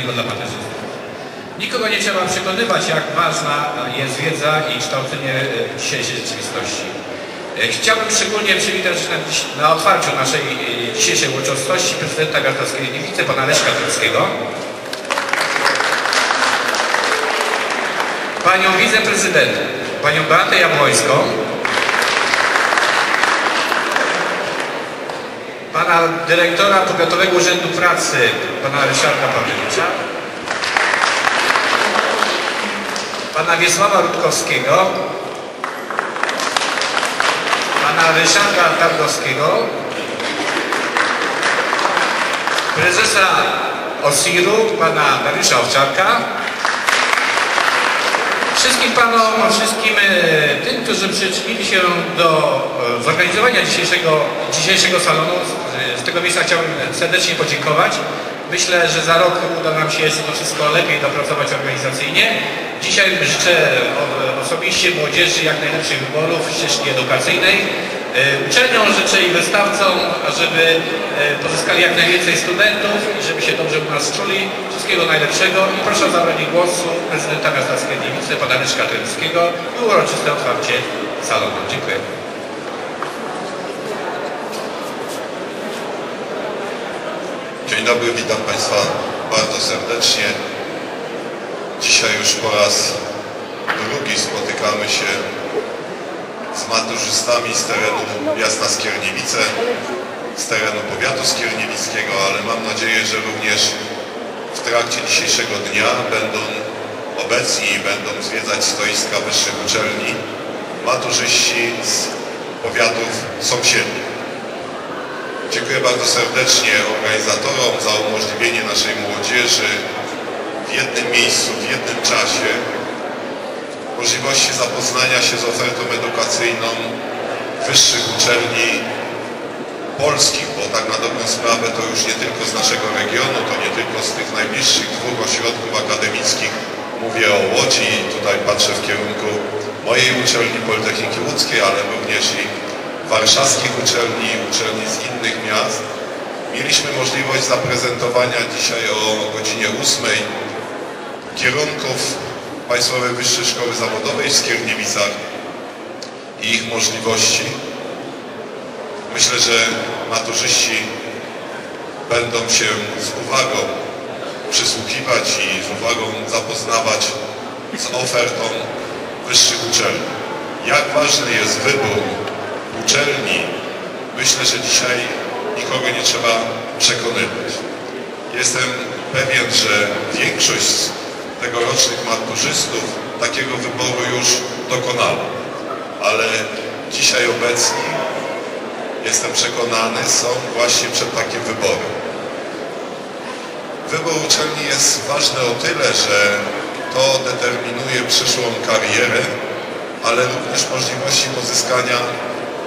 dla. Nikogo nie trzeba przekonywać, jak ważna jest wiedza i kształcenie dzisiejszej rzeczywistości. E, Chciałbym szczególnie przywitać na, na otwarciu naszej e, dzisiejszej uroczystości prezydenta Gardowskiej Niewicy, pana Leszka Trockiego, panią wiceprezydent, panią Beatę Jabłońską, pana dyrektora Powiatowego Urzędu Pracy, pana Ryszarda Pawłowicza, pana Wiesława Rutkowskiego, pana Ryszarda Targowskiego, prezesa OSIR-u, pana Dariusza Owczarka, Wszystkim panom, wszystkim e, tym, którzy przyczynili się do e, zorganizowania dzisiejszego, dzisiejszego salonu, tego miejsca chciałbym serdecznie podziękować. Myślę, że za rok uda nam się to wszystko lepiej dopracować organizacyjnie. Dzisiaj życzę osobiście młodzieży jak najlepszych wyborów w ścieżki edukacyjnej. E, Uczelniom życzę i wystawcom, żeby e, pozyskali jak najwięcej studentów i żeby się dobrze u nas czuli. Wszystkiego najlepszego i proszę o zabranie głosu prezydenta miasta Skierniewice, pana Trymskiego i uroczyste otwarcie salonu. Dziękuję. Dzień dobry, witam Państwa bardzo serdecznie. Dzisiaj już po raz drugi spotykamy się z maturzystami z terenu miasta Skierniewice, z terenu powiatu skierniewickiego, ale mam nadzieję, że również w trakcie dzisiejszego dnia będą obecni i będą zwiedzać stoiska wyższych uczelni maturzyści z powiatów sąsiednich. Dziękuję bardzo serdecznie organizatorom za umożliwienie naszej młodzieży w jednym miejscu, w jednym czasie możliwości zapoznania się z ofertą edukacyjną wyższych uczelni polskich, bo tak na dobrą sprawę to już nie tylko z naszego regionu, to nie tylko z tych najbliższych dwóch ośrodków akademickich. Mówię o Łodzi tutaj patrzę w kierunku mojej uczelni Politechniki Łódzkiej, ale również i warszawskich uczelni, uczelni z innych miast. Mieliśmy możliwość zaprezentowania dzisiaj o godzinie 8 kierunków Państwowej Wyższej Szkoły Zawodowej w Skierniewicach i ich możliwości. Myślę, że maturzyści będą się z uwagą przysłuchiwać i z uwagą zapoznawać z ofertą wyższych uczelni. Jak ważny jest wybór uczelni, myślę, że dzisiaj nikogo nie trzeba przekonywać. Jestem pewien, że większość tegorocznych maturzystów takiego wyboru już dokonała, ale dzisiaj obecni, jestem przekonany, są właśnie przed takim wyborem. Wybór uczelni jest ważny o tyle, że to determinuje przyszłą karierę, ale również możliwości pozyskania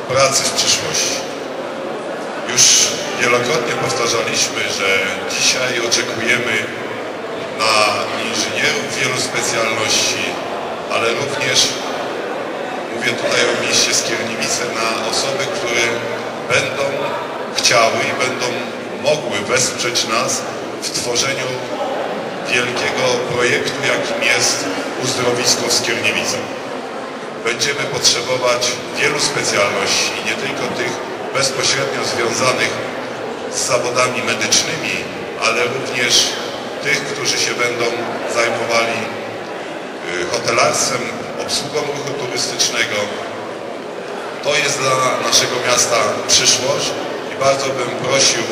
pracy w przyszłości. Już wielokrotnie powtarzaliśmy, że dzisiaj oczekujemy na inżynierów wielu specjalności, ale również mówię tutaj o mieście Skierniewice na osoby, które będą chciały i będą mogły wesprzeć nas w tworzeniu wielkiego projektu, jakim jest uzdrowisko w Skierniewicach. Będziemy potrzebować wielu specjalności, nie tylko tych bezpośrednio związanych z zawodami medycznymi, ale również tych, którzy się będą zajmowali y, hotelarstwem, obsługą ruchu turystycznego. To jest dla naszego miasta przyszłość i bardzo bym prosił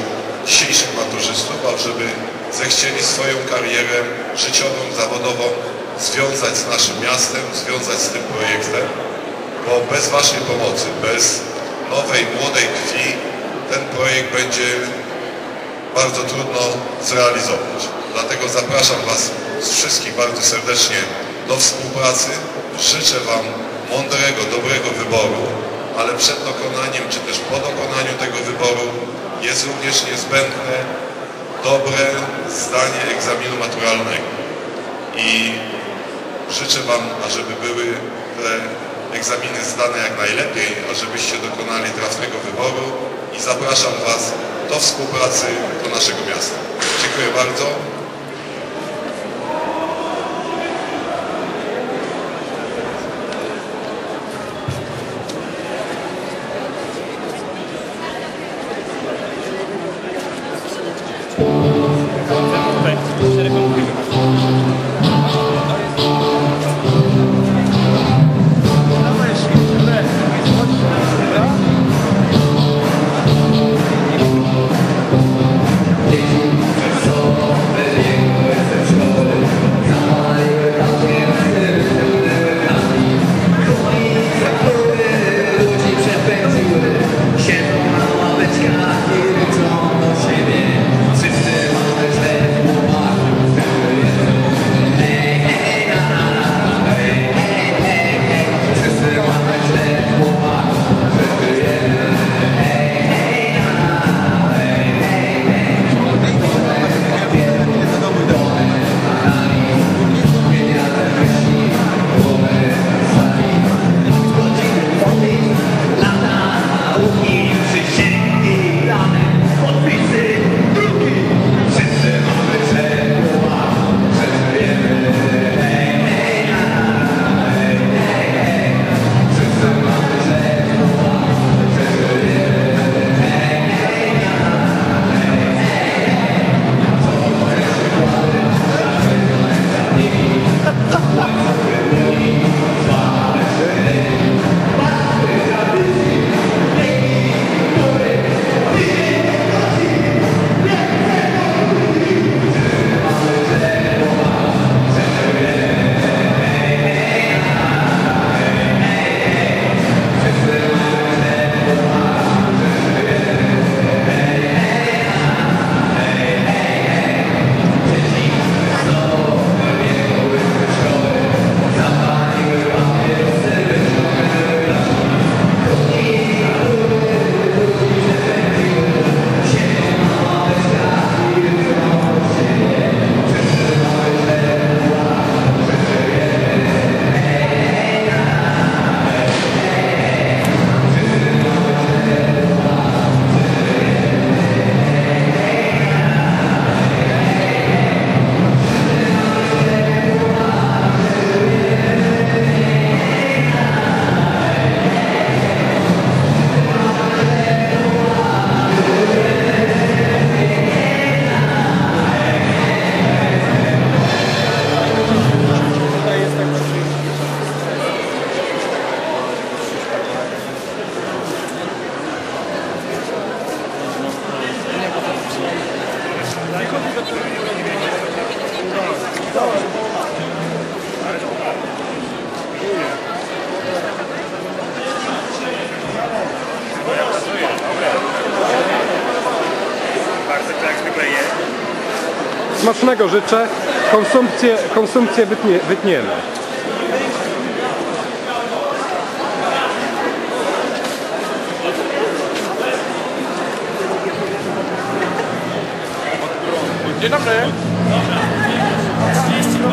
dzisiejszych maturzystów, ażeby zechcieli swoją karierę życiową, zawodową związać z naszym miastem, związać z tym projektem, bo bez Waszej pomocy, bez nowej, młodej krwi ten projekt będzie bardzo trudno zrealizować. Dlatego zapraszam Was wszystkich bardzo serdecznie do współpracy. Życzę Wam mądrego, dobrego wyboru, ale przed dokonaniem, czy też po dokonaniu tego wyboru jest również niezbędne dobre zdanie egzaminu maturalnego. I życzę Wam, ażeby były te egzaminy zdane jak najlepiej, ażebyście dokonali trafnego wyboru i zapraszam Was do współpracy do naszego miasta. Dziękuję bardzo. Smacznego życzę. Konsumpcję, konsumpcję wytnie, wytniemy. Dzień dobry. Trzydzieści